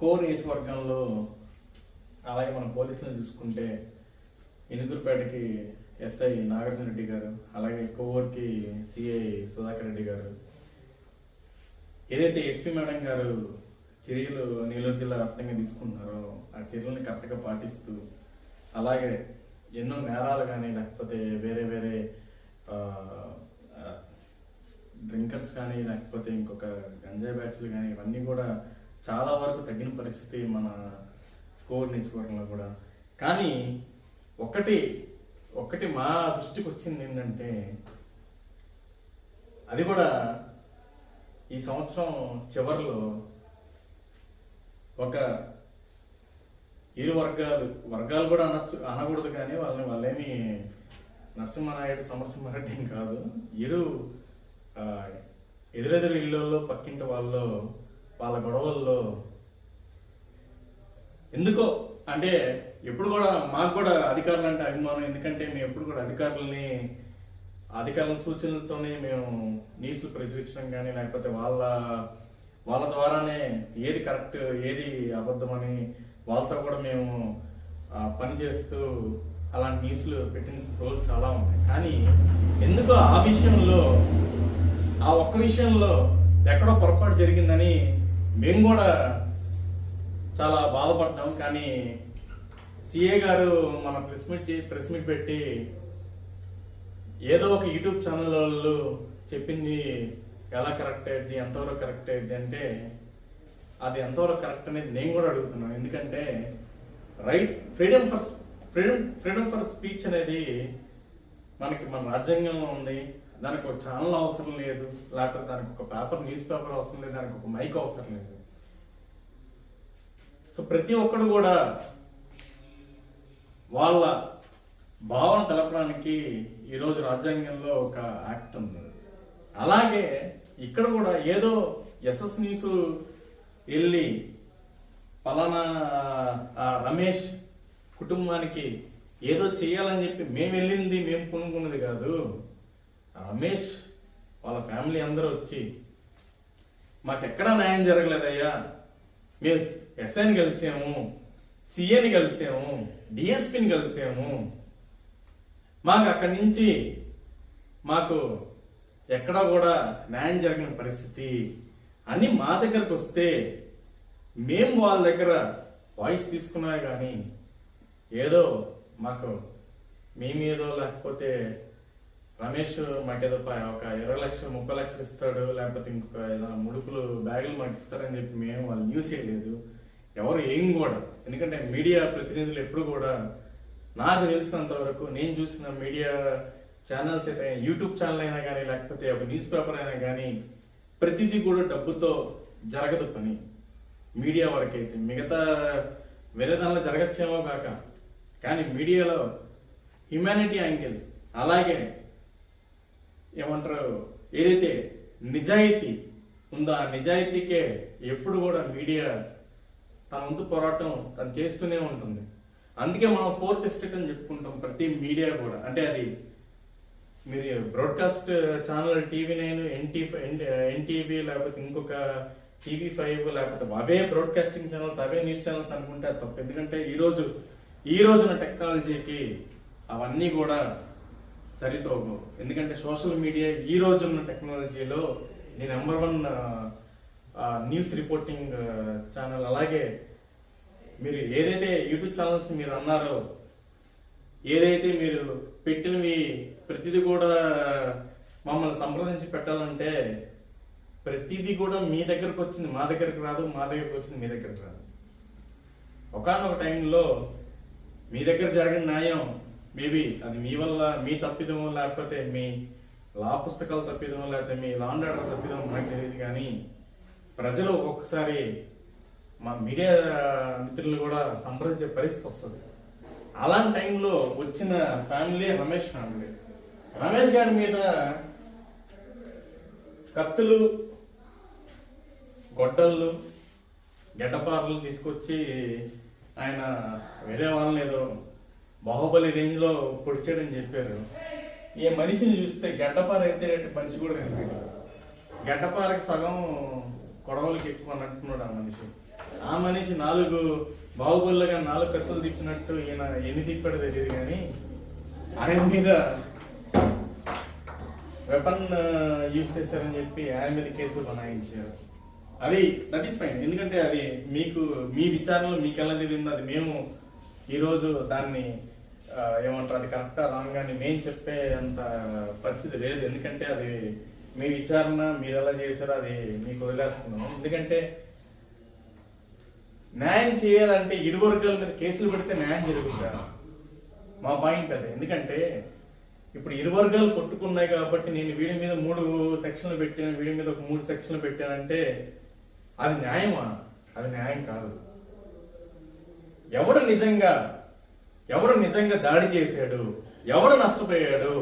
Core నియోజకవర్గంలో అలాగే మన పోలీసులను చూసుకుంటే ఇందుకూరుపేటకి ఎస్ఐ నాగార్జున రెడ్డి గారు అలాగే కోవర్కి సిఐ సుధాకర్ రెడ్డి గారు. ఏదైతే ఎస్పీ మేడం గారు చర్యలు నెల్లూరు జిల్లా వ్యాప్తంగా తీసుకుంటున్నారో ఆ చర్యలను కరెక్ట్గా పాటిస్తూ అలాగే ఎన్నో నేరాలు కానీ లేకపోతే వేరే వేరే డ్రింకర్స్ కానీ లేకపోతే ఇంకొక గంజాయి బ్యాచ్లు కానీ ఇవన్నీ కూడా చాలా వరకు తగ్గిన పరిస్థితి మన కోవిడ్ నేర్చుకోవడంలో కూడా. కానీ ఒకటి ఒకటి మా దృష్టికి వచ్చింది ఏంటంటే అది కూడా ఈ సంవత్సరం చివరిలో ఒక ఇరు వర్గాలు వర్గాలు కూడా అనొచ్చు అనకూడదు కానీ వాళ్ళని వాళ్ళేమి నరసింహనాయుడు సమరసింహారెడ్డి ఏం కాదు. ఇరు ఎదురెదురు ఇళ్ళల్లో పక్కింటి వాళ్ళు వాళ్ళ గొడవల్లో ఎందుకో అంటే ఎప్పుడు కూడా మాకు కూడా అధికారులు అంటే అభిమానం ఎందుకంటే మేము ఎప్పుడు కూడా అధికారులని అధికారుల సూచనలతోనే మేము న్యూస్లు ప్రచురించడం కానీ లేకపోతే వాళ్ళ వాళ్ళ ద్వారానే ఏది కరెక్ట్ ఏది అబద్ధమని వాళ్ళతో కూడా మేము పనిచేస్తూ పని చేస్తూ అలాంటి న్యూస్లు పెట్టిన రోజులు చాలా ఉన్నాయి. కానీ ఎందుకో ఆ విషయంలో ఆ ఒక్క విషయంలో ఎక్కడో పొరపాటు జరిగిందని మేము కూడా చాలా బాధపడ్డాం కానీ సిఏ గారు మన ప్రెస్ మీట్ ప్రెస్ మీట్ పెట్టి ఏదో ఒక యూట్యూబ్ ఛానల్ వాళ్ళు చెప్పింది ఎలా కరెక్ట్ అయ్యింది ఎంతవరకు కరెక్ట్ అయ్యింది అంటే అది ఎంతవరకు కరెక్ట్ అనేది నేను కూడా అడుగుతున్నాను. ఎందుకంటే right freedom for freedom freedom for speech అనేది మనకి మన రాజ్యాంగంలో ఉంది. దానికి ఒక ఛానల్ అవసరం లేదు. లేకపోతే దానికి ఒక పేపర్ న్యూస్ పేపర్ అవసరం లేదు. దానికి ఒక మైక్ అవసరం లేదు. సో ప్రతి ఒక్కడు కూడా వాళ్ళ భావన తెలపడానికి ఈరోజు రాజ్యాంగంలో ఒక యాక్ట్ ఉంది. అలాగే ఇక్కడ కూడా ఏదో ఎస్ఎస్ న్యూస్ వెళ్ళి పలానా రమేష్ కుటుంబానికి ఏదో చేయాలని చెప్పి మేము వెళ్ళింది మేము కొనుక్కున్నది కాదు. రమేష్ వాళ్ళ ఫ్యామిలీ అందరూ వచ్చి మాకెక్కడా న్యాయం జరగలేదయ్యా. మేము ఎస్ఐని కలిసాము సిఏని కలిసాము డిఎస్పిని కలిసాము. మాకు అక్కడి నుంచి మాకు ఎక్కడా కూడా న్యాయం జరిగిన పరిస్థితి అని మా దగ్గరకు వస్తే మేము వాళ్ళ దగ్గర వాయిస్ తీసుకున్నా కానీ ఏదో మాకు మేమేదో లేకపోతే రమేష్ మాకేదో ఒక ఇరవై లక్షలు ముప్పై లక్షలు ఇస్తాడు లేకపోతే ఇంకొక ఏదైనా ముడుపులు బ్యాగులు మాకు ఇస్తారని చెప్పి మేము వాళ్ళు న్యూస్ చేయలేదు. ఎవరు ఏం కూడా. ఎందుకంటే మీడియా ప్రతినిధులు ఎప్పుడు కూడా నాకు తెలిసినంత వరకు నేను చూసిన మీడియా ఛానల్స్ అయితే యూట్యూబ్ ఛానల్ అయినా కానీ లేకపోతే ఒక న్యూస్ పేపర్ అయినా కానీ ప్రతిదీ కూడా డబ్బుతో జరగదు పని. మీడియా వరకు అయితే. మిగతా వేరే దానిలో జరగచ్చేమో కాక. కానీ మీడియాలో హ్యుమానిటీ యాంగిల్ అలాగే ఏమంటారు? ఏదైతే నిజాయితీ ఉందో ఆ నిజాయితీకే ఎప్పుడు కూడా మీడియా తన వంతు పోరాటం తను చేస్తూనే ఉంటుంది. అందుకే మనం ఫోర్త్ ఎస్టేట్ అని చెప్పుకుంటాం ప్రతి మీడియా కూడా. అంటే అది మీరు broadcast channel TV nine NT NTV లేకపోతే ఇంకొక టీవీ ఫైవ్ లేకపోతే అవే బ్రాడ్కాస్టింగ్ ఛానల్స్ అవే న్యూస్ ఛానల్స్ అనుకుంటే అది తప్పు. ఎందుకంటే ఈరోజు ఈ రోజున టెక్నాలజీకి అవన్నీ కూడా సరితోగు. ఎందుకంటే సోషల్ మీడియా ఈ రోజున్న టెక్నాలజీలో the number one news reporting channel. అలాగే మీరు ఏదైతే యూట్యూబ్ ఛానల్స్ మీరు అన్నారో ఏదైతే మీరు పెట్టినవి ప్రతిదీ కూడా మమ్మల్ని సంప్రదించి పెట్టాలంటే ప్రతిదీ కూడా మీ దగ్గరకు వచ్చింది మా దగ్గరకు రాదు మా దగ్గరకు వచ్చింది మీ దగ్గరకు రాదు. ఒకనొక టైంలో మీ దగ్గర జరిగిన న్యాయం మేబీ అది మీ వల్ల మీ తప్పిదం లేకపోతే మీ లా పుస్తకాలు తప్పిదమో లేకపోతే మీ లాండ్ ఆర్డర్ తప్పిదమో నాకు తెలియదు కానీ ప్రజలు ఒక్కొక్కసారి మా మీడియా మిత్రులు కూడా సంప్రదించే పరిస్థితి వస్తుంది. అలాంటి టైంలో వచ్చిన ఫ్యామిలీ రమేష్ ఫ్యామిలీ. రమేష్ గారి మీద కత్తులు గొడ్డళ్ళు గడ్డపారలు తీసుకొచ్చి ఆయన వేరే వాళ్ళని ఏదో బాహుబలి రేంజ్లో పొడిచాడని చెప్పారు. ఈ మనిషిని చూస్తే గడ్డపార అయితే మనిషి కూడా కనిపించారు గడ్డపారకు సగం కొడవలకి ఎక్కువ అన్నట్టున్నాడు ఆ మనిషి. ఆ మనిషి నాలుగు బాహుబుల్లుగా నాలుగు కత్తులు తిప్పినట్టు ఈయన ఎన్ని తిప్పాడు తెలియదు కానీ ఆయన మీద వెపన్ యూజ్ చేశారని చెప్పి ఆయన మీద కేసులు బనాయించారు. అది దట్ ఈస్ ఫైన్ ఎందుకంటే అది మీకు మీ విచారణలో మీకు ఎలా తెలియదు అది మేము ఈరోజు దాన్ని ఏమంటారు అది కరెక్టా రాంగ్ అని మేము చెప్పే అంత పరిస్థితి లేదు. ఎందుకంటే అది మీ విచారణ మీరు ఎలా చేశారో అది మీకు వదిలేస్తున్నాం ఎందుకంటే న్యాయం చేయాలంటే ఇరు వర్గాల మీద కేసులు పెడితే న్యాయం జరుగుతుందా మా పాయింట్ అది. ఎందుకంటే ఇప్పుడు ఇరు వర్గాలు కొట్టుకున్నాయి కాబట్టి నేను వీడి మీద మూడు సెక్షన్లు పెట్టాను వీడి మీద ఒక మూడు సెక్షన్లు పెట్టానంటే అది న్యాయమా? అది న్యాయం కాదు. ఎవడు నిజంగా ఎవడు నిజంగా దాడి చేశాడు? ఎవడు నష్టపోయాడు?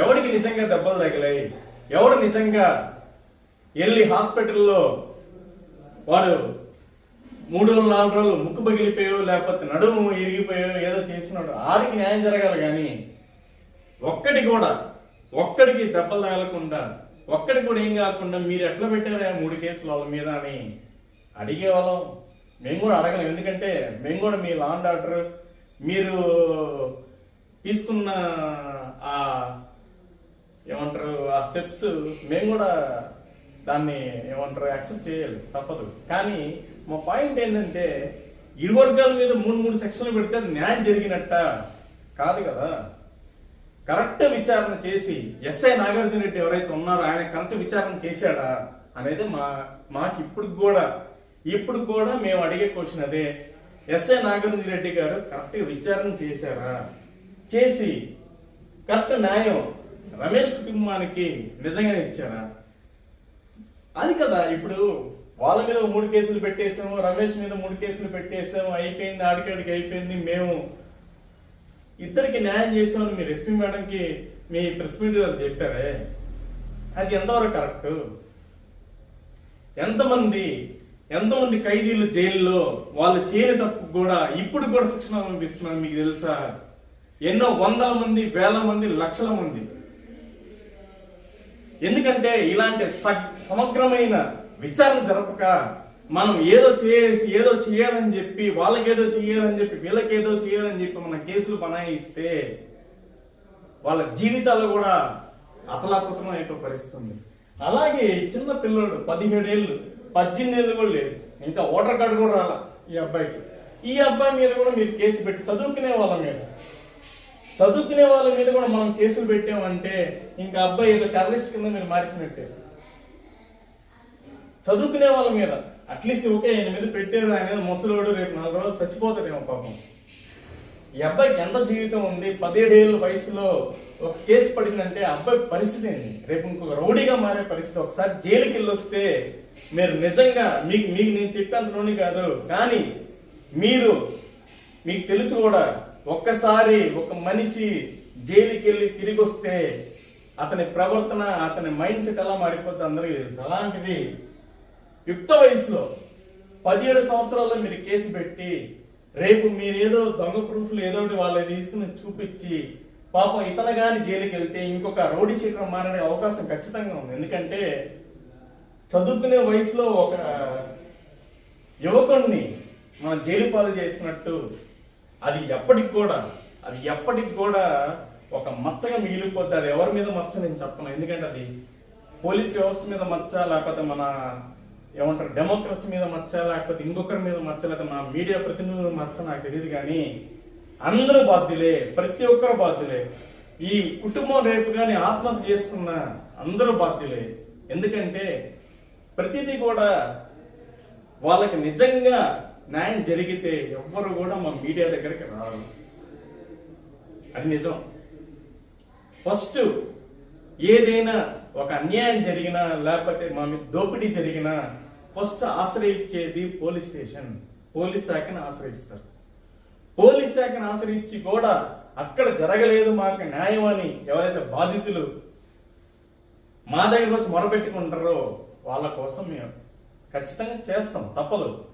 ఎవడికి నిజంగా దెబ్బలు తగిలాయి? ఎవడు నిజంగా వెళ్ళి హాస్పిటల్లో వాడు మూడు రోజులు నాలుగు రోజులు ముక్కు పగిలిపోయో లేకపోతే నడుము ఇరిగిపోయో ఏదో చేసినాడు? ఆడికి న్యాయం జరగాలి కానీ ఒక్కటి కూడా ఒక్కడికి దెబ్బలు తగలకుండా ఒక్కడికి కూడా ఏం కాకుండా మీరు ఎట్లా పెట్టారా మూడు కేసులు వాళ్ళ మీద అని అడిగే వాళ్ళం మేము కూడా అడగలేం. ఎందుకంటే మేము కూడా మీ లాండ్ ఆర్డర్ మీరు తీసుకున్న ఆ ఏమంటారు ఆ స్టెప్స్ మేము కూడా దాన్ని ఏమంటారు యాక్సెప్ట్ చేయాలి తప్పదు. కానీ మా పాయింట్ ఏంటంటే ఇరు వర్గాల మీద మూడు మూడు సెక్షన్లు పెడితే న్యాయం జరిగినట్ట? కాదు కదా. కరెక్ట్ విచారణ చేసి ఎస్ఐ నాగార్జున రెడ్డి ఎవరైతే ఉన్నారో ఆయన కరెక్ట్ విచారణ చేశాడా? అనేది మా మాకు ఇప్పుడు కూడా ఇప్పుడు కూడా మేము అడిగే క్వశ్చన్ అదే. ఎస్ఐ నాగార్జున రెడ్డి గారు కరెక్ట్గా విచారణ చేశారా? చేసి కరెక్ట్ న్యాయం రమేష్ కుటుంబానికి నిజంగా ఇచ్చారా? అది కదా ఇప్పుడు వాళ్ళ మీద మూడు కేసులు పెట్టేసాము రమేష్ మీద మూడు కేసులు పెట్టేసాము అయిపోయింది ఆడికాడికి అయిపోయింది మేము ఇద్దరికి న్యాయం చేసామని మీరు ఎస్పీ మేడంకి మీ ప్రెస్ మీట్ గారు చెప్పారే? అది ఎంతవరకు కరెక్ట్? ఎంతమంది ఎంతమంది ఖైదీలు జైల్లో వాళ్ళు చేయని తప్పు కూడా ఇప్పుడు కూడా శిక్షణ అనిపిస్తున్నారు మీకు తెలుసా? ఎన్నో వందల మంది వేల మంది లక్షల మంది. ఎందుకంటే ఇలాంటి స- సమగ్రమైన విచారణ జరపక మనం ఏదో చేసి ఏదో చేయాలని చెప్పి వాళ్ళకేదో చేయాలని చెప్పి వీళ్ళకేదో చేయాలని చెప్పి మన కేసులు బనాయిస్తే వాళ్ళ జీవితాలు కూడా అతలాకుతలం అయిపోయే పరిస్థితి ఉంది అలాగే చిన్న పిల్లడు పదిహేడేళ్ళు పద్దెనిమిది ఏళ్ళు కూడా లేదు. ఇంకా ఓటర్ కార్డు కూడా రాలా ఈ అబ్బాయికి. ఈ అబ్బాయి మీద కూడా మీరు కేసు పెట్టి చదువుకునే వాళ్ళ మీద. చదువుకునే వాళ్ళ మీద కూడా మనం కేసులు పెట్టామంటే ఇంకా అబ్బాయి ఏదో టెర్రరిస్ట్ కింద మీరు మార్చినట్టే. చదువుకునే వాళ్ళ మీద. అట్లీస్ట్ ఓకే ఆయన మీద పెట్టారు. ఆయన ఏదో ముసలోడు రేపు నాలుగు రోజులు చచ్చిపోతాడేమో పాపం. ఈ అబ్బాయికి ఎంత జీవితం ఉంది? పదిహేడేళ్ళ వయసులో ఒక కేసు పడిందంటే ఆ అబ్బాయి పరిస్థితి ఏంటి? రేపు ఇంకొక రౌడీగా మారే పరిస్థితి ఒకసారి జైలుకి వెళ్ళొస్తే మీరు నిజంగా మీకు మీకు నేను చెప్పేంత రౌడీ కాదు కానీ మీరు మీకు తెలుసు కూడా ఒక్కసారి ఒక మనిషి జైలుకి వెళ్ళి తిరిగి వస్తే అతని ప్రవర్తన అతని మైండ్ సెట్ ఎలా మారిపోతుంది అందరికీ తెలుసు. అలాంటిది యుక్త వయసులో పదిహేడు సంవత్సరాల్లో మీరు కేసు పెట్టి రేపు మీరేదో దొంగ ప్రూఫ్లు ఏదో ఒకటి వాళ్ళకి తీసుకుని చూపించి పాపం ఇతను కానీ జైలుకి వెళ్తే ఇంకొక రౌడీ శీకరం మారనే అవకాశం ఖచ్చితంగా ఉంది. ఎందుకంటే చదువుకునే వయసులో ఒక యువకుణ్ణి మనం జైలు పాలు చేసినట్టు అది ఎప్పటికి కూడా అది ఎప్పటికి కూడా ఒక మచ్చగా మిగిలిపోద్ది. అది ఎవరి మీద మచ్చ నేను చెప్పను. ఎందుకంటే అది పోలీస్ వ్యవస్థ మీద మచ్చ లేకపోతే మన ఏమంటారు డెమోక్రసీ మీద మచ్చ లేకపోతే ఇంకొకరి మీద మచ్చ లేకపోతే మా మీడియా ప్రతినిధుల మచ్చ నాకు తెలియదు కానీ అందరూ బాధ్యులే ప్రతి ఒక్కరు బాధ్యులే. ఈ కుటుంబం రేపు కానీ ఆత్మహత్య చేసుకున్న అందరూ బాధ్యులే. ఎందుకంటే ప్రతిదీ కూడా వాళ్ళకి నిజంగా న్యాయం జరిగితే ఎవ్వరు కూడా మా మీడియా దగ్గరికి రారు. అది నిజం. ఫస్ట్ ఏదైనా ఒక అన్యాయం జరిగినా లేకపోతే మా మీద దోపిడీ జరిగినా ఫస్ట్ ఆశ్రయించేది పోలీస్ స్టేషన్. పోలీస్ శాఖను ఆశ్రయిస్తారు. పోలీస్ శాఖను ఆశ్రయించి కూడా అక్కడ జరగలేదు మాకు న్యాయం అని ఎవరైతే బాధితులు మా దగ్గర వచ్చి మొరపెట్టుకుంటారో వాళ్ళ కోసం మేము ఖచ్చితంగా చేస్తాం తప్పదు.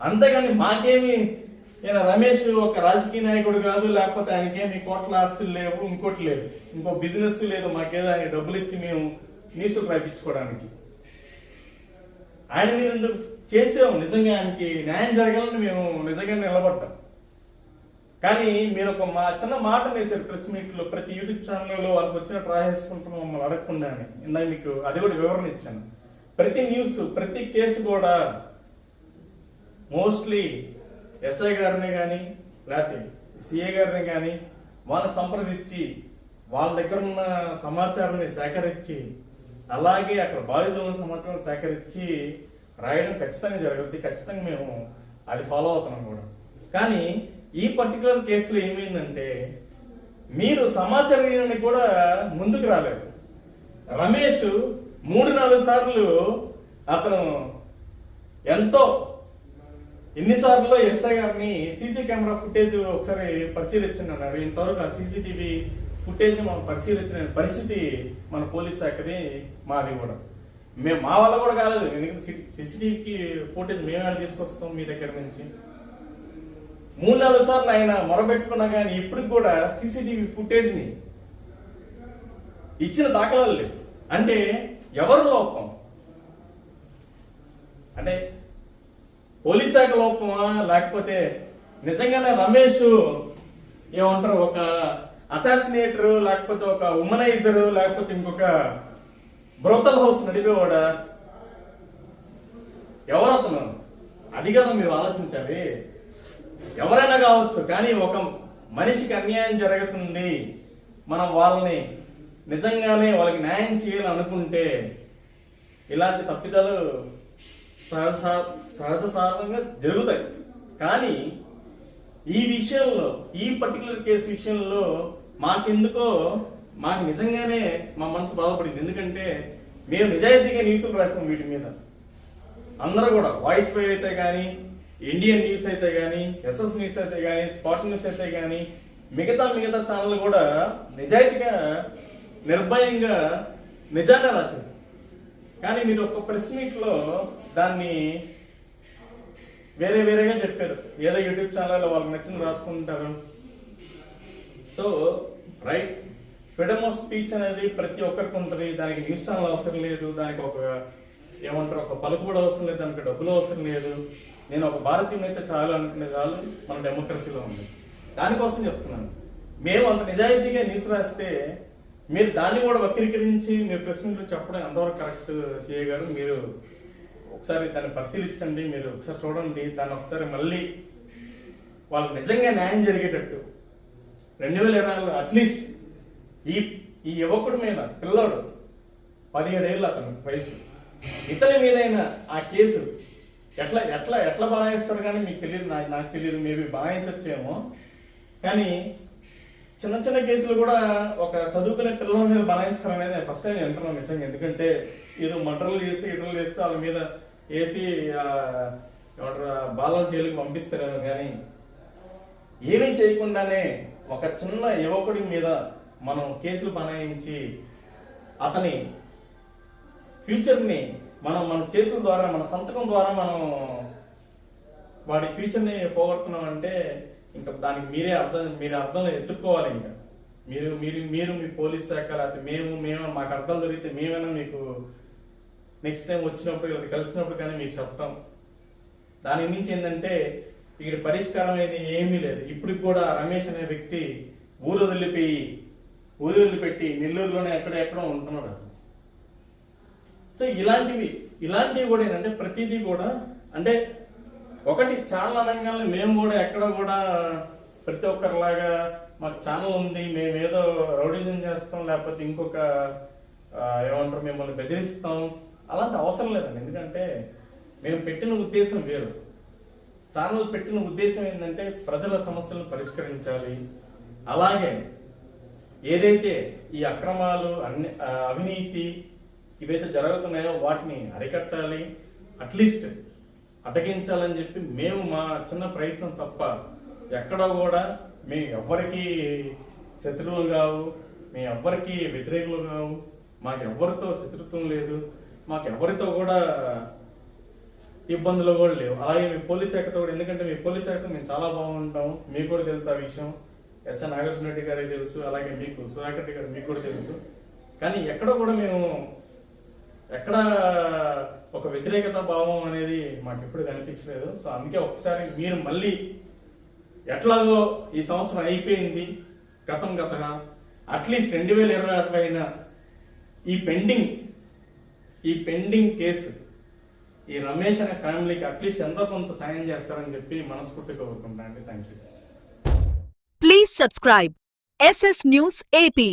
అంతేగాని మాకేమి ఈయన రమేష్ ఒక రాజకీయ నాయకుడు కాదు లేకపోతే ఆయనకేమి కోట్ల ఆస్తులు లేవు ఇంకోటి లేదు. ఇంకో బిజినెస్ లేదు మాకేదో ఆయన డబ్బులు ఇచ్చి మేము నీసులు రాయించుకోవడానికి ఆయన మీద ఎందుకు చేసాము నిజంగా ఆయనకి న్యాయం జరగాలని మేము నిజంగా నిలబడ్డాం. కానీ మీరు ఒక మా చిన్న మాట వేశారు ప్రెస్ మీట్లో ప్రతి యూట్యూబ్ ఛానల్లో వాళ్ళకి వచ్చిన ట్రై చేసుకుంటాం మమ్మల్ని అడగకుండా అని. ఇందాక మీకు అది కూడా వివరణ ఇచ్చాను. ప్రతి న్యూస్ ప్రతి కేసు కూడా మోస్ట్లీ ఎస్ఐ గారిని కానీ లేకపోతే సిఏ గారిని కానీ వాళ్ళని సంప్రదించి వాళ్ళ దగ్గర ఉన్న సమాచారాన్ని సేకరించి అలాగే అక్కడ బాధితుల సమాచారం సేకరించి రాయడం ఖచ్చితంగా జరుగుద్ది. ఖచ్చితంగా మేము అది ఫాలో అవుతున్నాం కూడా. కానీ ఈ పర్టికులర్ కేసులో ఏమైందంటే మీరు సమాచారం కూడా ముందుకు రాలేదు. రమేష్ మూడు నాలుగు సార్లు అతను ఎంతో ఎన్నిసార్లు ఎస్ఐ గారిని సీసీ కెమెరా ఫుటేజ్ ఒకసారి పరిశీలించండి అన్నారు. ఇంతవరకు ఆ సీసీటీవీ ఫుటేజ్ మనం పరిశీలించిన పరిస్థితి మన పోలీస్ శాఖది మాది కూడా. మేము మా వల్ల కూడా కాలేదు. ఎందుకంటే సీసీటీవీకి ఫుటేజ్ మేమే తీసుకొస్తాం మీ దగ్గర నుంచి. మూడు నాలుగు సార్లు ఆయన మొరబెట్టుకున్నా కానీ ఇప్పటికి కూడా సీసీటీవీ ఫుటేజ్ని ఇచ్చిన దాఖలాలు లేవు. అంటే ఎవరు లోపం? అంటే పోలీస్ శాఖ లోపమా? లేకపోతే నిజంగానే రమేష్ ఏమంటారు ఒక అసాసినేటర్ లేకపోతే ఒక ఉమనైజర్ లేకపోతే ఇంకొక బ్రోతల్ హౌస్ నడిపేవాడా? ఎవరు అతను అది కదా మీరు ఆలోచించాలి. ఎవరైనా కావచ్చు కానీ ఒక మనిషికి అన్యాయం జరుగుతుంది. మనం వాళ్ళని నిజంగానే వాళ్ళకి న్యాయం చేయాలనుకుంటే ఇలాంటి తప్పిదాలు సహజ సహజ సాధారణంగా జరుగుతాయి. కానీ ఈ విషయంలో ఈ పర్టికులర్ కేసు విషయంలో మాకెందుకో మాకు నిజంగానే మా మనసు బాధపడింది. ఎందుకంటే మేము నిజాయితీగా న్యూస్లు రాసాం వీటి మీద. అందరూ కూడా వాయిస్ ఫైవ్ అయితే కానీ ఇండియన్ న్యూస్ అయితే కానీ ఎస్ఎస్ న్యూస్ అయితే కానీ స్పాట్ న్యూస్ అయితే కానీ మిగతా మిగతా ఛానల్ కూడా నిజాయితీగా నిర్భయంగా నిజాన్ని రాసింది కానీ మీరు ఒక ప్రెస్ మీట్లో దాన్ని వేరే వేరేగా చెప్పారు. ఏదో యూట్యూబ్ ఛానల్లో వాళ్ళకి నచ్చింది రాసుకుంటారు. So right freedom of speech అనేది ప్రతి ఒక్కరికి ఉంటుంది. దానికి న్యూస్ ఛానల్ అవసరం లేదు. దానికి ఒక ఏమంటారు ఒక పలుకు కూడా అవసరం లేదు. దానికి డబ్బులు అవసరం లేదు. నేను ఒక భారతీయుని అయితే చాలు అనుకునే చాలు. మన డెమోక్రసీలో ఉంది. దానికోసం చెప్తున్నాను. మేము అంత నిజాయితీగా న్యూస్ రాస్తే మీరు దాన్ని కూడా వక్రీకరించి మీరు ప్రశ్నలు చెప్పడం ఎంతవరకు కరెక్ట్ సిఏ గారు? మీరు ఒకసారి దాన్ని పరిశీలించండి మీరు ఒకసారి చూడండి దాన్ని ఒకసారి మళ్ళీ వాళ్ళకి నిజంగా న్యాయం జరిగేటట్టు. రెండు వేల ఇరవై అట్లీస్ట్ ఈ ఈ యువకుడి మీద పిల్లోడు పదిహేడేళ్ళు అతను వయసు. ఇతని మీదైనా ఆ కేసు ఎట్లా ఎట్లా ఎట్లా బనాయిస్తారు కానీ మీకు తెలియదు నాకు నాకు తెలియదు మేబీ బనాయించచ్చేమో కానీ చిన్న చిన్న కేసులు కూడా ఒక చదువుకునే పిల్లల మీద బనాయిస్తారు అనేది నేను ఫస్ట్ టైం వింటున్నాను నిజంగా. ఎందుకంటే ఏదో మంటలు చేస్తే ఇటలు చేస్తే వాళ్ళ మీద వేసి ఏమంటారు బాలల జైలుకి పంపిస్తారేమో కానీ ఏమీ చేయకుండానే ఒక చిన్న యువకుడి మీద మనం కేసులు బనాయించి అతని ఫ్యూచర్ని మనం మన చేతుల ద్వారా మన సంతకం ద్వారా మనం వాడి ఫ్యూచర్ని పోగొడుతున్నాం అంటే ఇంకా దానికి మీరే అర్థం మీరు అర్థం ఎత్తుక్కోవాలి ఇంకా. మీరు మీరు మీరు మీ పోలీస్ శాఖ లేకపోతే మేము మేము మాకు అర్థాలు దొరికితే మేమైనా మీకు నెక్స్ట్ టైం వచ్చినప్పుడు లేదా కలిసినప్పుడు కానీ మీకు చెప్తాం. దాని మించి ఏంటంటే ఇక్కడ పరిష్కారం అనేది ఏమీ లేదు. ఇప్పటికి కూడా రమేష్ అనే వ్యక్తి ఊరు వదిలిపోయి ఊరు వదిలిపెట్టి నెల్లూరులోనే ఎక్కడ ఎక్కడో ఉంటున్నాడు అతను. సో ఇలాంటివి ఇలాంటివి కూడా ఏంటంటే ప్రతిదీ కూడా అంటే ఒకటి చాలా అనగానే మేము కూడా ఎక్కడ కూడా ప్రతి ఒక్కరిలాగా మాకు ఛానల్ ఉంది మేము ఏదో రౌడిజం చేస్తాం లేకపోతే ఇంకొక ఏమంటారు మిమ్మల్ని బెదిరిస్తాం. అలాంటి అవసరం లేదండి. ఎందుకంటే మేము పెట్టిన ఉద్దేశం వేరు. ఛానల్ పెట్టిన ఉద్దేశం ఏంటంటే ప్రజల సమస్యలను పరిష్కరించాలి. అలాగే ఏదైతే ఈ అక్రమాలు అన్ని అవినీతి ఇవైతే జరుగుతున్నాయో వాటిని అరికట్టాలి. అట్లీస్ట్ అటగించాలని చెప్పి మేము మా చిన్న ప్రయత్నం తప్ప ఎక్కడ కూడా మేము ఎవ్వరికి శత్రువులు కావు మేము ఎవ్వరికి వ్యతిరేకులు కావు మాకు ఎవరితో శత్రుత్వం లేదు మాకు ఎవరితో కూడా ఇబ్బందులు కూడా లేవు. అలాగే మీ పోలీస్ శాఖతో కూడా ఎందుకంటే మీ పోలీస్ శాఖతో మేము చాలా బాగుంటాం మీకు కూడా తెలుసు ఆ విషయం. ఎస్ఎన్ నాగార్జున రెడ్డి గారికి తెలుసు. అలాగే మీకు సుధాకర్ రెడ్డి గారు మీకు కూడా తెలుసు. కానీ ఎక్కడో కూడా మేము ఎక్కడ ఒక వ్యతిరేకత భావం అనేది మాకు ఎప్పుడు కనిపించలేదు. సో అందుకే ఒకసారి మీరు మళ్ళీ ఎట్లాగో ఈ సంవత్సరం అయిపోయింది గతం గతగా. అట్లీస్ట్ రెండు వేల ఇరవై ఆరు పైన ఈ పెండింగ్ ఈ పెండింగ్ కేసు ఈ రమేష్ అనే ఫ్యామిలీకి అట్లీస్ట్ ఎంతో కొంత సాయం చేస్తారని చెప్పి మనస్ఫూర్తిగా కోరుకుంటాను అండి thank you please subscribe SS news AP